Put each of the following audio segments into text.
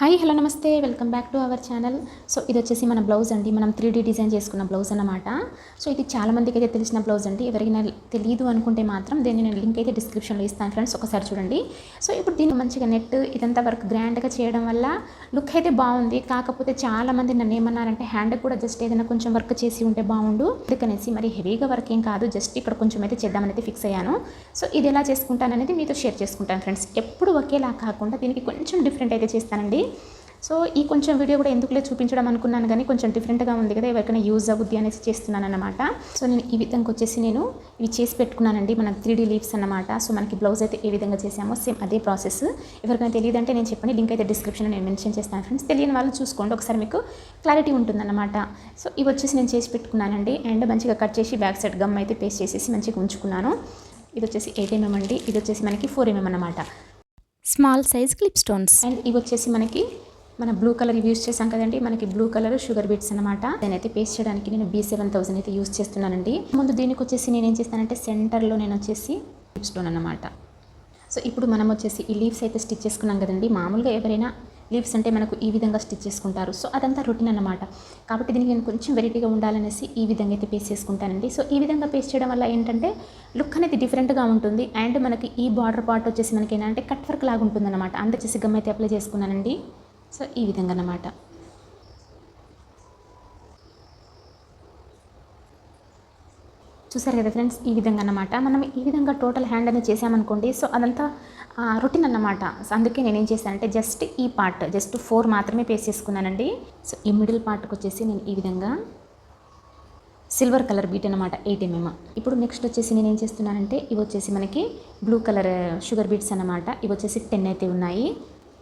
Hi hello నమస్తే. Welcome back to our channel so ఇది వచ్చేసి మన బ్లౌజ్ అండి. మనం త్రీ డీ డిజైన్ చేసుకున్న బ్లౌజ్ అనమాట సో ఇది చాలా మందికి అయితే తెలిసిన బ్లౌజ్ అండి. ఎవరికైనా తెలియదు అనుకుంటే మాత్రం దీన్ని నేను లింక్ అయితే డిస్క్రిప్షన్లో ఇస్తాను ఫ్రెండ్స్ ఒకసారి చూడండి. సో ఇప్పుడు దీన్ని మంచిగా నెట్ ఇదంతా వర్క్ గ్రాండ్గా చేయడం వల్ల లుక్ అయితే బాగుంది. కాకపోతే చాలా మంది నన్ను ఏమన్నారంటే హ్యాండ్ కూడా జస్ట్ ఏదైనా కొంచెం వర్క్ చేసి ఉంటే బాగుండు. అందుకనేసి మరి హెవీగా వర్క్ ఏం కాదు. జస్ట్ ఇక్కడ కొంచెం అయితే చేద్దామని అయితే ఫిక్స్ అయ్యాను. సో ఇది ఎలా చేసుకుంటాననేది మీతో షేర్ చేసుకుంటాను ఫ్రెండ్స్ ఎప్పుడు ఒకేలా కాకుండా దీనికి కొంచెం డిఫరెంట్ అయితే చేస్తానండి. సో ఈ కొంచెం వీడియో కూడా ఎందుకులే చూపించడం అనుకున్నాను కానీ కొంచెం డిఫరెంట్గా ఉంది కదా ఎవరికైనా యూజ్ అవుద్ది అనేసి చేస్తున్నాను అనమాట సో నేను ఈ విధంగా వచ్చేసి నేను ఇవి చేసి పెట్టుకున్నానండి మన త్రీ డీ లీవ్స్ అనమాట సో మనకి బ్లౌజ్ అయితే ఏ విధంగా చేసామో సేమ్ అదే ప్రాసెస్ ఎవరికైనా తెలియదంటే నేను చెప్పండి లింక్ అయితే డిస్క్రిప్షన్లో నేను మెన్షన్ చేస్తాను ఫ్రెండ్స్ తెలియని వాళ్ళు చూసుకోండి ఒకసారి మీకు క్లారిటీ ఉంటుందన్నమాట. సో ఇవి వచ్చేసి నేను చేసి పెట్టుకున్నానండి. అండ్ మంచిగా కట్ చేసి బ్యాక్ సైడ్ గమ్ అయితే పేస్ట్ చేసేసి మంచిగా ఉంచుకున్నాను. ఇది వచ్చేసి ఎయిట్ ఎంఎం అండి. ఇది వచ్చేసి మనకి ఫోర్ ఎంఎం అనమాట small size clip stones. And ఇవి వచ్చేసి మనకి మన బ్లూ కలర్ యూస్ చేసాం కదండి మనకి బ్లూ కలర్ షుగర్ బీట్స్ అనమాట నేనైతే పేస్ట్ చేయడానికి నేను బీ సెవెన్ థౌసండ్ అయితే యూస్ చేస్తున్నానండి. ముందు దీనికి వచ్చేసి నేను ఏం చేస్తానంటే సెంటర్లో నేను వచ్చేసి లిప్ స్టోన్ అనమాట సో ఇప్పుడు మనం వచ్చేసి ఈ లీవ్స్ అయితే స్టిచ్ చేసుకున్నాం కదండి మామూలుగా ఎవరైనా లీవ్స్ అంటే మనకు ఈ విధంగా స్టిచ్ చేసుకుంటారు. సో అదంతా రొటీన్ అనమాట కాబట్టి దీనికి నేను కొంచెం వెరైటీగా ఉండాలనేసి ఈ విధంగా అయితే పేస్ట్ చేసుకుంటానండి. సో ఈ విధంగా పేస్ట్ చేయడం వల్ల ఏంటంటే లుక్ అనేది డిఫరెంట్గా ఉంటుంది. అండ్ మనకి ఈ బార్డర్ పార్ట్ వచ్చేసి మనకి ఏంటంటే కట్ వర్క్ లాగా ఉంటుంది అనమాట అందుచేసి గమ్ అయితే అప్లై చేసుకున్నానండి. సో ఈ విధంగా అన్నమాట. చూసారు కదా ఫ్రెండ్స్? ఈ విధంగా అనమాట మనం ఈ విధంగా టోటల్ హ్యాండ్ అనేది చేసామనుకోండి. సో అదంతా రొటీన్ అన్నమాట. అందుకే నేనేం చేశానంటే జస్ట్ ఈ పార్ట్ జస్ట్ ఫోర్ మాత్రమే పేస్ట్ చేసుకున్నానండి. సో ఈ మిడిల్ పార్ట్కి వచ్చేసి నేను ఈ విధంగా సిల్వర్ కలర్ బీట్ అనమాట ఎయిట్ ఇప్పుడు నెక్స్ట్ వచ్చేసి నేను ఏం చేస్తున్నానంటే ఇవి వచ్చేసి మనకి బ్లూ కలర్ షుగర్ బీట్స్ అనమాట ఇవి వచ్చేసి టెన్ అయితే ఉన్నాయి.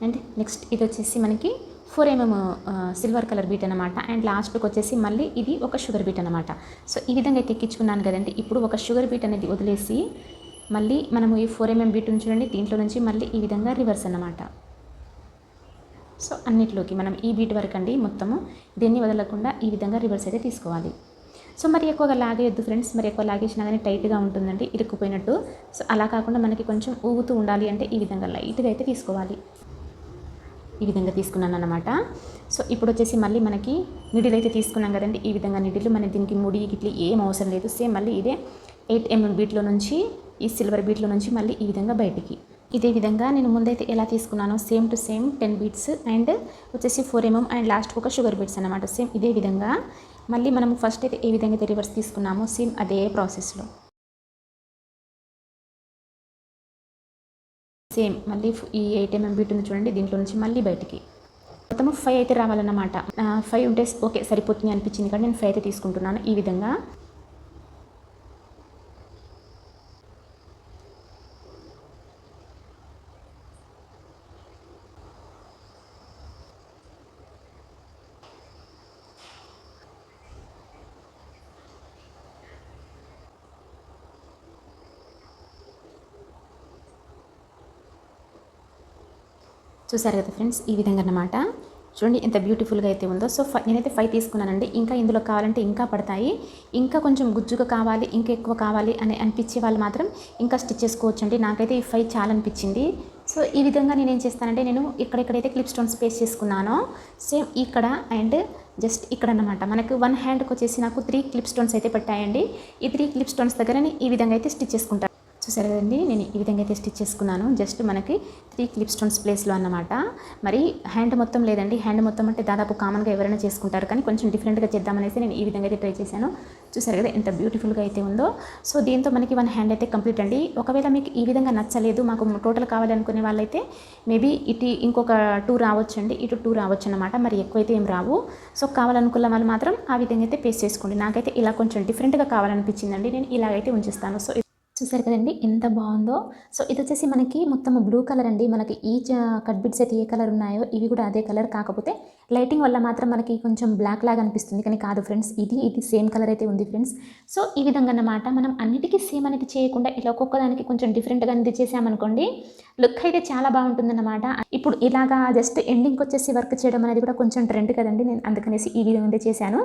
అండ్ నెక్స్ట్ ఇది వచ్చేసి మనకి four MM silver colour bead అనమాట అండ్ లాస్ట్కి వచ్చేసి మళ్ళీ ఇది ఒక షుగర్ బీట్ అనమాట సో ఈ విధంగా అయితే ఎక్కించుకున్నాను కదండి. ఇప్పుడు ఒక షుగర్ బీట్ అనేది వదిలేసి మళ్ళీ మనము ఈ ఫోర్ ఎంఎం బీట్ చూడండి దీంట్లో నుంచి మళ్ళీ ఈ విధంగా రివర్స్ అన్నమాట. సో అన్నిట్లోకి మనం ఈ బీట్ వరకు అండి మొత్తము దీన్ని వదలకుండా ఈ విధంగా రివర్స్ అయితే తీసుకోవాలి. సో మరి ఎక్కువగా లాగేయద్దు ఫ్రెండ్స్ మరి ఎక్కువ లాగేసినా కానీ టైట్గా ఉంటుందండి ఇరుక్కుపోయినట్టు. సో అలా కాకుండా మనకి కొంచెం ఊగుతూ ఉండాలి అంటే ఈ విధంగా లైట్గా అయితే తీసుకోవాలి. ఈ విధంగా తీసుకున్నాను అనమాట సో ఇప్పుడు వచ్చేసి మళ్ళీ మనకి నిడిలు అయితే తీసుకున్నాం కదండి ఈ విధంగా నిడిలు మన దీనికి ముడి గిట్లి ఏం అవసరం లేదు. సేమ్ మళ్ళీ ఇదే ఎయిట్ ఎంఎం బీట్లో నుంచి ఈ సిల్వర్ బీట్లో నుంచి మళ్ళీ ఈ విధంగా బయటికి. ఇదే విధంగా నేను ముందైతే ఎలా తీసుకున్నానో same to same ten beads and వచ్చేసి ఫోర్ ఎంఎం అండ్ లాస్ట్ ఒక షుగర్ బీట్స్ అనమాట సేమ్ ఇదే విధంగా. మళ్ళీ మనం ఫస్ట్ అయితే ఏ విధంగా అయితే రివర్స్ తీసుకున్నామో సేమ్ అదే ప్రాసెస్లో సేమ్ మళ్ళీ ఈ ఎయిట్ ఎంఎం బీట్ ఉంది చూడండి దీంట్లో నుంచి మళ్ళీ బయటికి. మొత్తం ఫైవ్ అయితే రావాలన్నమాట. ఫైవ్ ఉంటే ఓకే సరిపోతుంది అనిపించింది. కానీ నేను ఫైవ్ అయితే తీసుకుంటున్నాను. ఈ విధంగా చూసారు కదా ఫ్రెండ్స్ ఈ విధంగా అన్నమాట. చూడండి ఎంత బ్యూటిఫుల్గా అయితే ఉందో. సో ఫై నేనైతే ఫైవ్ తీసుకున్నానండి. ఇంకా ఇందులో కావాలంటే ఇంకా పడతాయి. ఇంకా కొంచెం గుజ్జుగా కావాలి ఇంకా ఎక్కువ కావాలి అని అనిపించే వాళ్ళు మాత్రం ఇంకా స్టిచ్ చేసుకోవచ్చు అండి నాకైతే ఈ ఫైవ్ చాలా అనిపించింది. సో ఈ విధంగా నేను ఏం చేస్తానంటే నేను ఇక్కడెక్కడైతే క్లిప్ స్టోన్స్ పేస్ట్ చేసుకున్నానో సేమ్ ఇక్కడ అండ్ జస్ట్ ఇక్కడ అనమాట మనకు వన్ హ్యాండ్కి వచ్చేసి నాకు త్రీ క్లిప్ స్టోన్స్ అయితే పెట్టాయండి. ఈ త్రీ క్లిప్ స్టోన్స్ దగ్గర నేను ఈ విధంగా అయితే స్టిచ్ చేసుకుంటాను. చూసారు కదండి నేను ఈ విధంగా అయితే స్టిచ్ చేసుకున్నాను. జస్ట్ మనకి త్రీ క్లిప్ స్టోన్స్ ప్లేస్లో అన్నమాట. మరి హ్యాండ్ మొత్తం లేదండి. హ్యాండ్ మొత్తం అంటే దాదాపు కామన్గా ఎవరైనా చేసుకుంటారు. కానీ కొంచెం డిఫరెంట్గా చేద్దామనేసి నేను ఈ విధంగా అయితే ట్రై చేశాను. చూసారు కదా ఎంత బ్యూటిఫుల్గా అయితే ఉందో. సో దీంతో మనకి వన్ హ్యాండ్ అయితే కంప్లీట్ అండి. ఒకవేళ మీకు ఈ విధంగా నచ్చలేదు మాకు టోటల్ కావాలనుకునే వాళ్ళైతే మేబీ ఇటు ఇంకొక టూ రావచ్చండి. ఇటు టూ రావచ్చు అనమాట మరి ఎక్కువైతే ఏం రావు. సో కావాలనుకున్న వాళ్ళు మాత్రం ఆ విధంగా అయితే పేస్ట్ చేసుకోండి. నాకైతే ఇలా కొంచెం డిఫరెంట్గా కావాలనిపించిందండి. నేను ఇలాగైతే ఉంచిస్తాను. సో చూసారు కదండి ఎంత బాగుందో. సో ఇది వచ్చేసి మనకి మొత్తం బ్లూ కలర్ అండి. మనకి ఈ కట్ బిట్స్ అయితే ఏ కలర్ ఉన్నాయో ఇవి కూడా అదే కలర్ కాకపోతే లైటింగ్ వల్ల మాత్రం మనకి కొంచెం బ్లాక్ లాగా అనిపిస్తుంది. కానీ కాదు ఫ్రెండ్స్ ఇది ఇది సేమ్ కలర్ అయితే ఉంది ఫ్రెండ్స్ సో ఈ విధంగా అన్నమాట మనం అన్నిటికీ సేమ్ అనేది చేయకుండా ఇలా ఒక్కొక్క దానికి కొంచెం డిఫరెంట్గా అనేది చేసామనుకోండి లుక్ అయితే చాలా బాగుంటుందన్నమాట. ఇప్పుడు ఇలాగా జస్ట్ ఎండింగ్కి వచ్చేసి వర్క్ చేయడం అనేది కూడా కొంచెం ట్రెండ్ కదండి. నేను అందుకనేసి ఈ విధంగా చేశాను.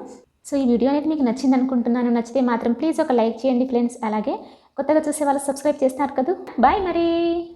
సో ఈ వీడియో అనేది మీకు నచ్చింది అనుకుంటున్నాను నచ్చితే మాత్రం ప్లీజ్ ఒక లైక్ చేయండి ఫ్రెండ్స్ అలాగే కొత్తగా చూసే వాళ్ళు సబ్స్క్రైబ్ చేస్తున్నారు కదా. బాయ్ మరి.